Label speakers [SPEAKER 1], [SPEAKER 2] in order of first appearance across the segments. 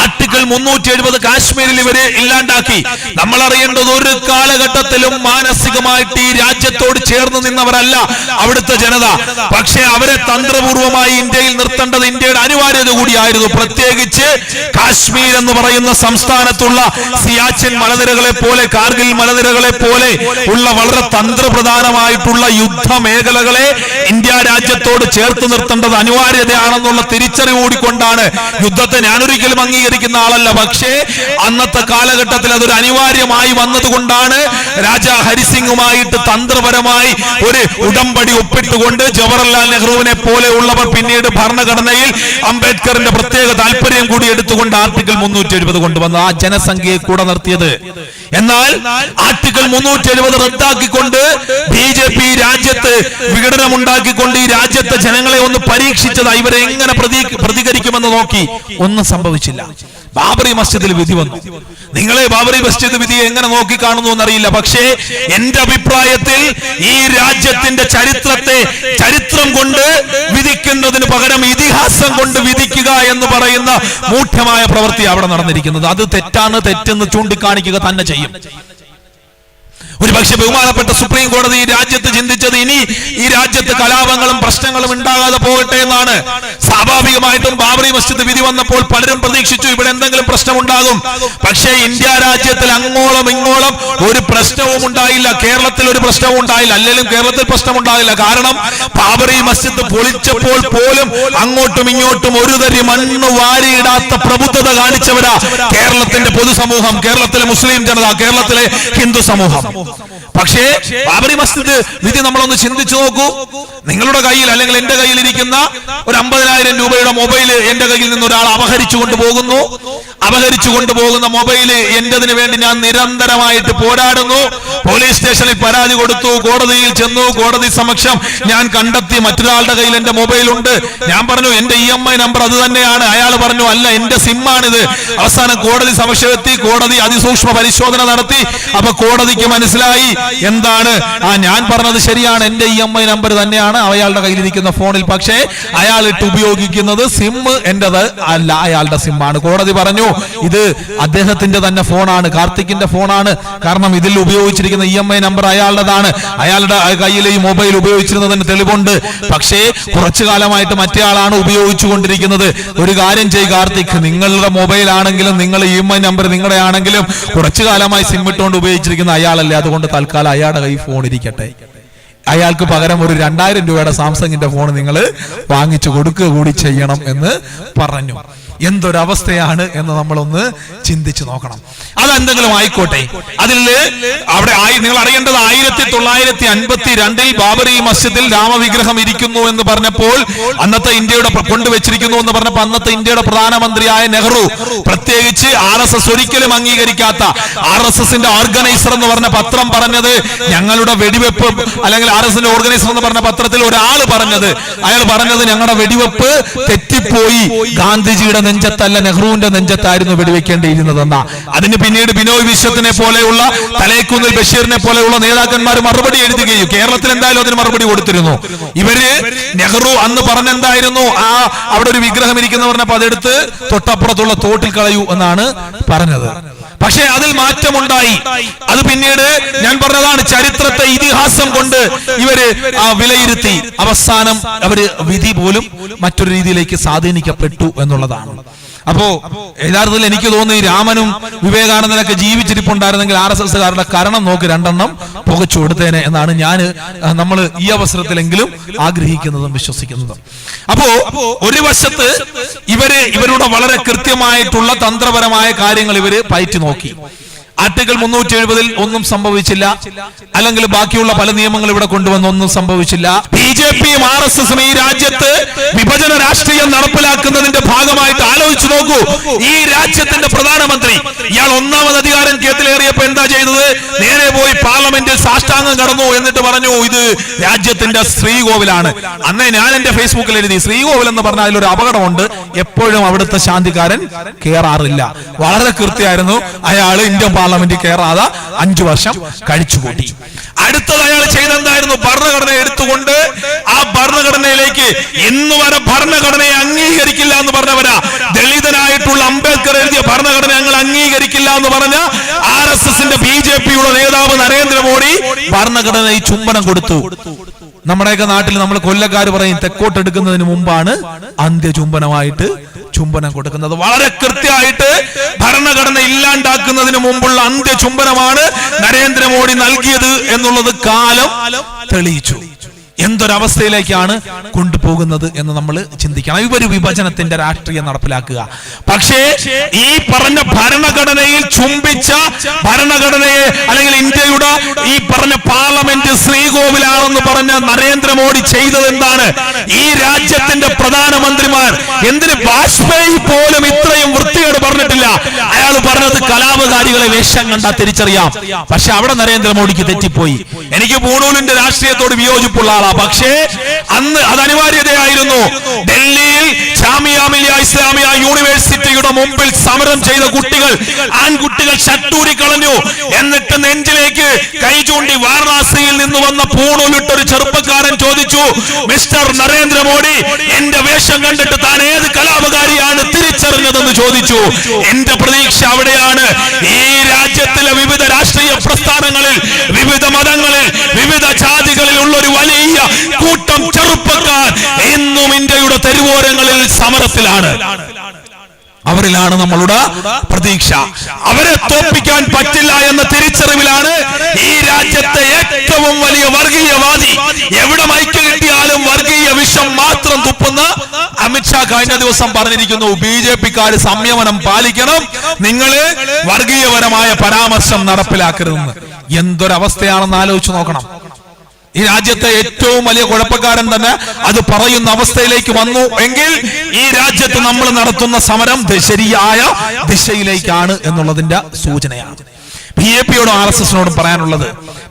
[SPEAKER 1] Article മുന്നൂറ്റി എഴുപത് കാശ്മീരിൽ ഇവരെ ഇല്ലാണ്ടാക്കി. നമ്മൾ അറിയേണ്ടത് ഒരു കാലഘട്ടത്തിലും മാനസികമായിട്ട് ഈ രാജ്യത്തോട് ചേർന്ന് നിന്നവരല്ല അവിടുത്തെ ജനത. പക്ഷേ അവരെ തന്ത്രപൂർവമായി ഇന്ത്യയിൽ നിർത്തേണ്ടത് ഇന്ത്യയുടെ അനിവാര്യത കൂടിയായിരുന്നു. പ്രത്യേകിച്ച് കാശ്മീർ എന്ന് പറയുന്ന സംസ്ഥാനത്തുള്ള സിയാച്ചിൻ മലനിരകളെ പോലെ കാർഗിൽ മലനിരകളെ പോലെ ഉള്ള വളരെ തന്ത്രപ്രധാനമായിട്ടുള്ള യുദ്ധ മേഖലകളെ ഇന്ത്യ രാജ്യത്തോട് ചേർത്ത് നിർത്തേണ്ടത് അനിവാര്യതയാണെന്നുള്ള തിരിച്ചറിവ് കൂടിക്കൊണ്ടാണ്. യുദ്ധത്തെ ഞാനൊരിക്കലും അംഗീകരിക്കുന്ന ആളല്ല. പക്ഷേ അന്നത്തെ കാലഘട്ടത്തിൽ അതൊരു അനിവാര്യമായി വന്നതുകൊണ്ടാണ് രാജാ ഹരിസിംഗുമായിട്ട് തന്ത്രപരമായി ഒരു ഉടമ്പടി ഒപ്പിട്ടുകൊണ്ട് ജവഹർലാൽ നെഹ്റുവിനെ പോലെയുള്ളവർ പിന്നീട് ഭരണഘടനയിൽ അംബേദ്കറിന്റെ പ്രത്യേക താല്പര്യം കൂടി എടുത്തുകൊണ്ട് ആർട്ടിക്കിൾ മുന്നൂറ്റി എഴുപത് കൊണ്ടുവന്നു ആ ജനസംഖ്യയെ കൂടെ നിർത്തിയത്. എന്നാൽ ആർട്ടിക്കിൾ മുന്നൂറ്റി എഴുപത് റദ്ദാക്കിക്കൊണ്ട് ബി ജെ പി രാജ്യത്ത് വിഘടനമുണ്ടാക്കിക്കൊണ്ട് ഈ രാജ്യത്തെ ജനങ്ങളെ ഒന്ന് പരീക്ഷിച്ചത് ഇവരെ എങ്ങനെ പ്രതികരിക്കുമെന്ന് നോക്കി ഒന്നും സംഭവിച്ചില്ല. ബാബറി മസ്ജിദിൽ വിധി വന്നു. നിങ്ങളെ ബാബറി മസ്ജിദ് വിധി എങ്ങനെ നോക്കി കാണുന്നു എന്നറിയില്ല. പക്ഷേ എന്റെ അഭിപ്രായത്തിൽ ഈ രാജ്യത്തിന്റെ ചരിത്രത്തെ ചരിത്രം കൊണ്ട് വിധിക്കുന്നതിന് പകരം ഇതിഹാസം കൊണ്ട് വിധിക്കുക എന്ന് പറയുന്ന മൂഢ്യമായ പ്രവൃത്തി അവിടെ നടന്നിരിക്കുന്നത്. അത് തെറ്റാണ് തെറ്റെന്ന് ചൂണ്ടിക്കാണിക്കുക തന്നെ ചെയ്യും. ചെയ്യും. ഒരു പക്ഷെ ബഹുമാനപ്പെട്ട സുപ്രീം കോടതി ഈ രാജ്യത്ത് ചിന്തിച്ചത് ഇനി ഈ രാജ്യത്ത് കലാപങ്ങളും പ്രശ്നങ്ങളും ഉണ്ടാകാതെ പോകട്ടെ എന്നാണ്. സ്വാഭാവികമായിട്ടും ബാബറി മസ്ജിദ് വിധി വന്നപ്പോൾ പലരും പ്രതീക്ഷിച്ചു ഇവിടെ എന്തെങ്കിലും പ്രശ്നമുണ്ടാകും. പക്ഷേ ഇന്ത്യ രാജ്യത്തിൽ അങ്ങോളം ഇങ്ങോളം ഒരു പ്രശ്നവും ഉണ്ടായില്ല. കേരളത്തിൽ ഒരു പ്രശ്നവും ഉണ്ടായില്ല. അല്ലെങ്കിലും കേരളത്തിൽ പ്രശ്നമുണ്ടായില്ല കാരണം ബാബറി മസ്ജിദ് പൊളിച്ചപ്പോൾ പോലും അങ്ങോട്ടും ഇങ്ങോട്ടും ഒരു തരി മണ്ണ് വാരിയിടാത്ത പ്രബുദ്ധത കാണിച്ചവരാ കേരളത്തിന്റെ പൊതുസമൂഹം കേരളത്തിലെ മുസ്ലിം ജനത കേരളത്തിലെ ഹിന്ദു സമൂഹം. പക്ഷേ ബാബറി മസ്ജിദ് വിധി നമ്മളൊന്ന് ചിന്തിച്ചു നോക്കൂ. നിങ്ങളുടെ കയ്യിൽ അല്ലെങ്കിൽ എന്റെ കയ്യിൽ ഇരിക്കുന്ന ഒരു അമ്പതിനായിരം രൂപയുടെ മൊബൈൽ എന്റെ കയ്യിൽ നിന്ന് ഒരാൾ അപഹരിച്ചു കൊണ്ടുപോകുന്നു അപഹരിച്ചു കൊണ്ടുപോകുന്ന മൊബൈൽ എന്റതിനു വേണ്ടി ഞാൻ നിരന്തരമായിട്ട് പോരാടുന്നു. പോലീസ് സ്റ്റേഷനിൽ പരാതി കൊടുത്തു. കോടതിയിൽ ചെന്നു. കോടതി സമക്ഷം ഞാൻ കണ്ടെത്തി. മറ്റൊരാളുടെ കയ്യിൽ എന്റെ മൊബൈൽ ഉണ്ട് ഞാൻ പറഞ്ഞു എന്റെ ഇ എം ഐ നമ്പർ അത് തന്നെയാണ്. അയാൾ പറഞ്ഞു അല്ല എന്റെ സിം ആണിത് അവസാനം കോടതി സമക്ഷമെത്തി കോടതി അതിസൂക്ഷ്മ പരിശോധന നടത്തി. അപ്പൊ കോടതിക്ക് മനസ്സിലായി എന്താണ്? ആ ഞാൻ പറഞ്ഞത് ശരിയാണ്. എന്റെ ഇ എം ഐ നമ്പർ തന്നെയാണ്. അയാളുടെ കയ്യിലിരിക്കുന്ന ഫോണിൽ. പക്ഷേ അയാൾ ഇട്ട് ഉപയോഗിക്കുന്നത് സിം എന്റേത് അല്ല അയാളുടെ സിം ആണ്. കോടതി പറഞ്ഞു ഇത് അദ്ദേഹത്തിന്റെ തന്നെ ഫോണാണ് കാർത്തിക്കിന്റെ ഫോണാണ്. കാരണം ഇതിൽ ഉപയോഗിച്ചിരിക്കുന്ന ഇ എം ഐ നമ്പർ അയാളുടേതാണ്. അയാളുടെ കയ്യിൽ ഈ മൊബൈൽ ഉപയോഗിച്ചിരുന്നതിന് തെളിവുണ്ട്. പക്ഷേ കുറച്ചു കാലമായിട്ട് മറ്റേ ആളാണ് ഉപയോഗിച്ചുകൊണ്ടിരിക്കുന്നത്. ഒരു കാര്യം ചെയ് കാർത്തിക് നിങ്ങളുടെ മൊബൈൽ ആണെങ്കിലും നിങ്ങളുടെ ഇ എം ഐ നമ്പർ നിങ്ങളുടെ ആണെങ്കിലും കുറച്ചു കാലമായി സിം ഇട്ടുകൊണ്ട് ഉപയോഗിച്ചിരിക്കുന്ന അയാളല്ലേ? അതുകൊണ്ട് തൽക്കാലം അയാളുടെ കൈ ഫോൺ ഇരിക്കട്ടെ. അയാൾക്ക് പകരം ഒരു രണ്ടായിരം രൂപയുടെ സാംസങ്ങിന്റെ ഫോൺ നിങ്ങൾ വാങ്ങിച്ചു കൊടുക്കുക കൂടി ചെയ്യണം എന്ന് പറഞ്ഞു. എന്തൊരവസ്ഥയാണ് എന്ന് നമ്മളൊന്ന് ചിന്തിച്ചു നോക്കണം. അതെന്തെങ്കിലും ആയിക്കോട്ടെ. അതിൽ അവിടെ നിങ്ങൾ അറിയേണ്ടത് ആയിരത്തി തൊള്ളായിരത്തി അൻപത്തി രണ്ടിൽ ബാബറി മസ്ജിദിൽ രാമവിഗ്രഹം ഇരിക്കുന്നു എന്ന് പറഞ്ഞപ്പോൾ അന്നത്തെ ഇന്ത്യയുടെ കൊണ്ടുവച്ചിരിക്കുന്നു എന്ന് പറഞ്ഞപ്പോൾ അന്നത്തെ ഇന്ത്യയുടെ പ്രധാനമന്ത്രിയായ നെഹ്റു പ്രത്യേകിച്ച് ആർ എസ് എസ് ഒരിക്കലും അംഗീകരിക്കാത്ത ആർ എസ് എസിന്റെ ഓർഗനൈസർ എന്ന് പറഞ്ഞ പത്രം പറഞ്ഞത് ഞങ്ങളുടെ വെടിവെപ്പ് അല്ലെങ്കിൽ ആർ എസിന്റെ ഓർഗനൈസർ എന്ന് പറഞ്ഞ പത്രത്തിൽ ഒരാൾ പറഞ്ഞത്. അയാൾ പറഞ്ഞത് ഞങ്ങളുടെ വെടിവെപ്പ് തെറ്റിപ്പോയി. ഗാന്ധിജിയുടെ നെഞ്ചത്തല്ല നെഹ്റുവിന്റെ നെഞ്ചത്തായിരുന്നു വെടിവെക്കേണ്ടിയിരുന്നതെന്ന. അതിന് പിന്നീട് ബിനോയ് വിശ്വത്തിനെ പോലെയുള്ള തലേക്കുന്നിൽ ബഷീറിനെ പോലെയുള്ള നേതാക്കന്മാർ മറുപടി എഴുതുകയും കേരളത്തിൽ എന്തായാലും അതിന് മറുപടി കൊടുത്തിരുന്നു. ഇവർ നെഹ്റു അന്ന് പറഞ്ഞെന്തായിരുന്നു? ആ അവിടെ ഒരു വിഗ്രഹം ഇരിക്കുന്ന പറഞ്ഞപ്പോ അതെടുത്ത് തൊട്ടപ്പുറത്തുള്ള തോട്ടിൽ കളയൂ എന്നാണ് പറഞ്ഞത്. പക്ഷേ അതിൽ മാറ്റമുണ്ടായി. അത് പിന്നീട് ഞാൻ പറഞ്ഞതാണ് ചരിത്രത്തെ ഇതിഹാസം കൊണ്ട് ഇവർ വിലയിരുത്തി. അവസാനം അവർ വിധി പോലും മറ്റൊരു രീതിയിലേക്ക് സ്വാധീനിക്കപ്പെട്ടു എന്നുള്ളതാണ്. അപ്പോ യഥാർത്ഥത്തിൽ എനിക്ക് തോന്നുന്നു രാമനും വിവേകാനന്ദനൊക്കെ ജീവിച്ചിരിപ്പുണ്ടായിരുന്നെങ്കിൽ ആർ എസ് എസ്സുകാരുടെ കരണം നോക്കി രണ്ടെണ്ണം. പുകച്ചു കൊടുത്തേനെ എന്നാണ് ഞാൻ നമ്മൾ ഈ അവസരത്തിലെങ്കിലും ആഗ്രഹിക്കുന്നതും വിശ്വസിക്കുന്നതും. അപ്പോ ഒരു വശത്ത് ഇവർ ഇവരുടെ വളരെ കൃത്യമായിട്ടുള്ള തന്ത്രപരമായ കാര്യങ്ങൾ ഇവർ പയറ്റി നോക്കി. ആർട്ടിക്കിൾ മുന്നൂറ്റി എഴുപതിൽ ഒന്നും സംഭവിച്ചില്ല. അല്ലെങ്കിൽ ബാക്കിയുള്ള പല നിയമങ്ങൾ ഇവിടെ കൊണ്ടുവന്ന് ഒന്നും സംഭവിച്ചില്ല. ബി ജെ പിയും ആർ എസ് എസും ഈ രാജ്യത്ത് വിഭജന രാഷ്ട്രീയം നടപ്പിലാക്കുന്നതിന്റെ ഭാഗമായിട്ട് ആലോചിച്ചു നോക്കൂ. ഈ രാജ്യത്തിന്റെ പ്രധാനമന്ത്രി ഇയാൾ ഒന്നാമത് അധികാരം കേത്തിലേറിയപ്പോ എന്താ ചെയ്തത്? നേരെ പോയി പാർലമെന്റിൽ സാഷ്ടാംഗം കടന്നു എന്നിട്ട് പറഞ്ഞു ഇത് രാജ്യത്തിന്റെ ശ്രീകോവിലാണ്. അന്നേ ഞാൻ എന്റെ ഫേസ്ബുക്കിൽ എഴുതി ശ്രീകോവിൽ എന്ന് പറഞ്ഞാൽ ഒരു അപകടമുണ്ട്. എപ്പോഴും അവിടുത്തെ ശാന്തിക്കാരൻ കേറാറില്ല. വളരെ കൃത്യമായിരുന്നു. അയാൾ ഇന്ത്യൻ പാർലമെന്റിൽ കയറാതെ അഞ്ചു വർഷം കഴിച്ചുകൂട്ടി. അടുത്തത് അയാൾ ചെയ്തെന്തായിരുന്നു? ഭരണഘടന എടുത്തുകൊണ്ട് ആ ഭരണഘടനയിലേക്ക് ഇന്ന് വരെ ഭരണഘടനയെ അംഗീകരിക്കില്ല എന്ന് പറഞ്ഞവരാ. ദളിതനായിട്ടുള്ള അംബേദ്കർ എഴുതിയ ഭരണഘടന ഞങ്ങൾ അംഗീകരിക്കില്ല എന്ന് പറഞ്ഞ ആർ എസ് എസിന്റെ ബി ജെ പിയുടെ നേതാവ് നരേന്ദ്രമോദി ഭരണഘടന ഈ ചുംബനം കൊടുത്തു. നമ്മുടെയൊക്കെ നാട്ടിൽ നമ്മൾ കൊല്ലക്കാർ പറയും തെക്കോട്ടെടുക്കുന്നതിന് മുമ്പാണ് അന്ത്യചുംബനമായിട്ട് ചുംബനം കൊടുക്കുന്നത്. വളരെ കൃത്യമായിട്ട് ഭരണഘടന ഇല്ലാണ്ടാക്കുന്നതിന് മുമ്പുള്ള അന്ത്യ ചുംബനമാണ് നരേന്ദ്രമോദി നൽകിയത് എന്നുള്ളത് കാലം തെളിയിച്ചു. എന്തൊരവസ്ഥയിലേക്കാണ് കൊണ്ടുപോകുന്നത് എന്ന് നമ്മൾ ചിന്തിക്കണം. ഇവർ വിഭജനത്തിന്റെ രാഷ്ട്രീയം നടപ്പിലാക്കുക. പക്ഷേ ഈ പറഞ്ഞ ഭരണഘടനയിൽ ചുംബിച്ച ഭരണഘടനയെ അല്ലെങ്കിൽ ഇന്ത്യയുടെ ഈ പറഞ്ഞ പാർലമെന്റ് ശ്രീകോവിലാണെന്ന് പറഞ്ഞ നരേന്ദ്രമോദി ചെയ്തത് എന്താണ് ഈ രാജ്യത്തിന്റെ പ്രധാനമന്ത്രിമാർ എന്തിന് വാജ്പേയി പോലും പറഞ്ഞിട്ടില്ല കലാപകാരികളെ വേഷം കണ്ടാ തിരിച്ചറിയാം. പക്ഷെ അവിടെ നരേന്ദ്രമോദിക്ക് തെറ്റിപ്പോയി. എനിക്ക് പൂണൂലിന്റെ രാഷ്ട്രീയത്തോട് വിയോജിപ്പുള്ള ആളാ. പക്ഷേ അന്ന് അത് അനിവാര്യതയായിരുന്നു ഡൽഹിയിൽ ജാമിയ മിലിയ ഇസ്ലാമിയ യൂണിവേഴ്സിറ്റിയുടെ മുമ്പിൽ സമരം ചെയ്ത കുട്ടികൾ ആൺകുട്ടികൾ ഷട്ടൂരി കളഞ്ഞു. എന്നിട്ട് നെഞ്ചിലേക്ക് കൈ ചൂണ്ടി വാരണാസിയിൽ നിന്ന് വന്ന പൂണൂലിട്ട ഒരു ചെറുപ്പക്കാരൻ ചോദിച്ചു മിസ്റ്റർ നരേന്ദ്രമോദി എന്റെ വേഷം കണ്ടിട്ട് താൻ ഏത് കലാപകാരിയാണ് തിരിച്ചറിഞ്ഞതെന്ന് ചോദിച്ചു. എന്റെ പ്രതീക്ഷ അവിടെയാണ് ഈ രാജ്യത്തിലെ വിവിധ രാഷ്ട്രീയ പ്രസ്ഥാനങ്ങളിൽ വിവിധ മതങ്ങളിൽ വിവിധ ജാതികളിൽ ഉള്ള ഒരു വലിയ കൂട്ടം ചെറുപ്പക്കാർ ഇന്നും ഇന്ത്യയുടെ തെരുവോരങ്ങളിൽ സമരത്തിലാണ്. അവരിലാണ് നമ്മളുടെ പ്രതീക്ഷ. അവരെ തോൽപ്പിക്കാൻ പറ്റില്ല എന്ന തിരിച്ചറിവിലാണ് ഈ രാജ്യത്തെ ഏറ്റവും വലിയ വർഗീയവാദി. എവിടെ മൈക്ക് കിട്ടിയാലും വർഗീയ വിഷം മാത്രം തുപ്പുന്ന അമിത്ഷാ കഴിഞ്ഞ ദിവസം പറഞ്ഞിരിക്കുന്നു ബി ജെ പിക്കാര് സംയമനം പാലിക്കണം നിങ്ങൾ വർഗീയപരമായ പരാമർശം നടപ്പിലാക്കരുതെന്ന്. എന്തൊരവസ്ഥയാണെന്ന് ആലോചിച്ച് നോക്കണം. ഈ രാജ്യത്തെ ഏറ്റവും വലിയ കുഴപ്പക്കാരൻ തന്നെ അത് പറയുന്ന അവസ്ഥയിലേക്ക് വന്നു. എങ്കിൽ ഈ രാജ്യത്ത് നമ്മൾ നടത്തുന്ന സമരം ശരിയായ ദിശയിലേക്കാണ് എന്നുള്ളതിന്റെ സൂചനയാണ്. ബി എ പിയോടും ആർ എസ് എസിനോടും പറയാനുള്ളത്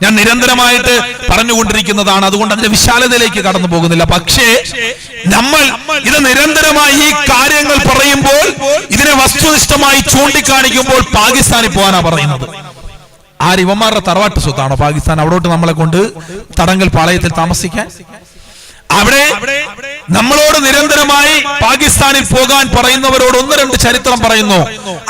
[SPEAKER 1] ഞാൻ നിരന്തരമായിട്ട് പറഞ്ഞുകൊണ്ടിരിക്കുന്നതാണ് അതുകൊണ്ട് അതിന്റെ വിശാലതയിലേക്ക് കടന്നു പോകുന്നില്ല. പക്ഷേ നമ്മൾ ഇത് നിരന്തരമായി ഈ കാര്യങ്ങൾ പറയുമ്പോൾ ഇതിനെ വസ്തുനിഷ്ഠമായി ചൂണ്ടിക്കാണിക്കുമ്പോൾ പാകിസ്ഥാനിൽ പോകാനാ പറയുന്നത്. ആര് ഇവന്മാരുടെ തറവാട്ട് സ്വത്താണോ പാകിസ്ഥാൻ അവിടോട്ട് നമ്മളെ കൊണ്ട് തടങ്കൽ പാളയത്തിൽ താമസിക്കാൻ? അവിടെ നമ്മളോട് നിരന്തരമായി പാകിസ്ഥാനിൽ പോകാൻ പറയുന്നവരോട് ഒന്ന് രണ്ട് ചരിത്രം പറയുന്നു.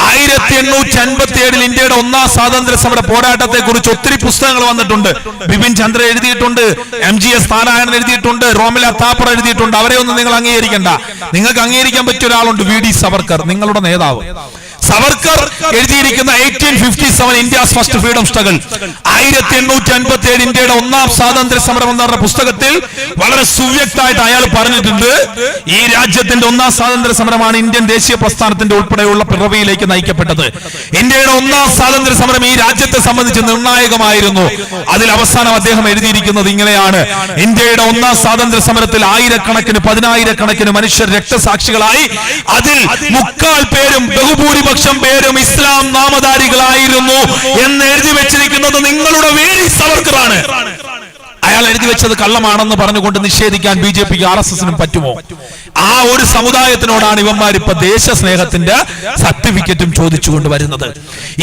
[SPEAKER 1] ആയിരത്തി എണ്ണൂറ്റി അൻപത്തി ഏഴിൽ ഇന്ത്യയുടെ ഒന്നാം സ്വാതന്ത്ര്യ സമര പോരാട്ടത്തെ കുറിച്ച് ഒത്തിരി പുസ്തകങ്ങൾ വന്നിട്ടുണ്ട്. ബിപിൻ ചന്ദ്ര എഴുതിയിട്ടുണ്ട് എം ജി എസ് നാരായണൻ എഴുതിയിട്ടുണ്ട് റോമില താപ്പർ എഴുതിയിട്ടുണ്ട്. അവരെ ഒന്നും നിങ്ങൾ അംഗീകരിക്കണ്ട. നിങ്ങൾക്ക് അംഗീകരിക്കാൻ പറ്റിയ ഒരാളുണ്ട് വി ഡി സവർക്കർ നിങ്ങളുടെ നേതാവ്. സവർക്കർ എഴുതിയിരിക്കുന്ന eighteen fifty seven India's first freedom struggle ആയിരത്തി എണ്ണൂറ്റി അൻപത്തി ഏഴ് ഇന്ത്യയുടെ ഒന്നാം സ്വാതന്ത്ര്യ സമരം എന്ന് പറഞ്ഞ പുസ്തകത്തിൽ വളരെ സുവ്യക്തമായിട്ട് അയാൾ പറഞ്ഞിട്ടുണ്ട്. ഈ രാജ്യത്തിന്റെ ഒന്നാം സ്വാതന്ത്ര്യ സമരമാണ് ഇന്ത്യൻ ദേശീയ പ്രസ്ഥാനത്തിന്റെ ഉൾപ്പെടെയുള്ള പിറവിയിലേക്ക് നയിക്കപ്പെട്ടത്. ഇന്ത്യയുടെ ഒന്നാം സ്വാതന്ത്ര്യ സമരം ഈ രാജ്യത്തെ സംബന്ധിച്ച് നിർണായകമായിരുന്നു. അതിൽ അവസാനം അദ്ദേഹം എഴുതിയിരിക്കുന്നത് ഇങ്ങനെയാണ്. ഇന്ത്യയുടെ ഒന്നാം സ്വാതന്ത്ര്യ സമരത്തിൽ ആയിരക്കണക്കിന് പതിനായിരക്കണക്കിന് മനുഷ്യർ രക്തസാക്ഷികളായി അതിൽ മുക്കാൽ പേരും ബഹുഭൂരിപക്ഷം പേരും ഇസ്ലാം നാമധാരികളായിരുന്നു എന്ന് എഴുതി വെച്ചിരിക്കുന്നത് നിങ്ങളുടെ വേരി സവർക്കറാണ്. അയാൾ എഴുതി വെച്ചത് കള്ളമാണെന്ന് പറഞ്ഞുകൊണ്ട് നിഷേധിക്കാൻ ബി ജെ പിക്ക് ആർ എസ് എസിനും പറ്റുമോ? ആ ഒരു സമുദായത്തിനോടാണ് ഇവന്മാർ ഇപ്പൊ ദേശസ്നേഹത്തിന്റെ സർട്ടിഫിക്കറ്റും ചോദിച്ചുകൊണ്ട് വരുന്നത്.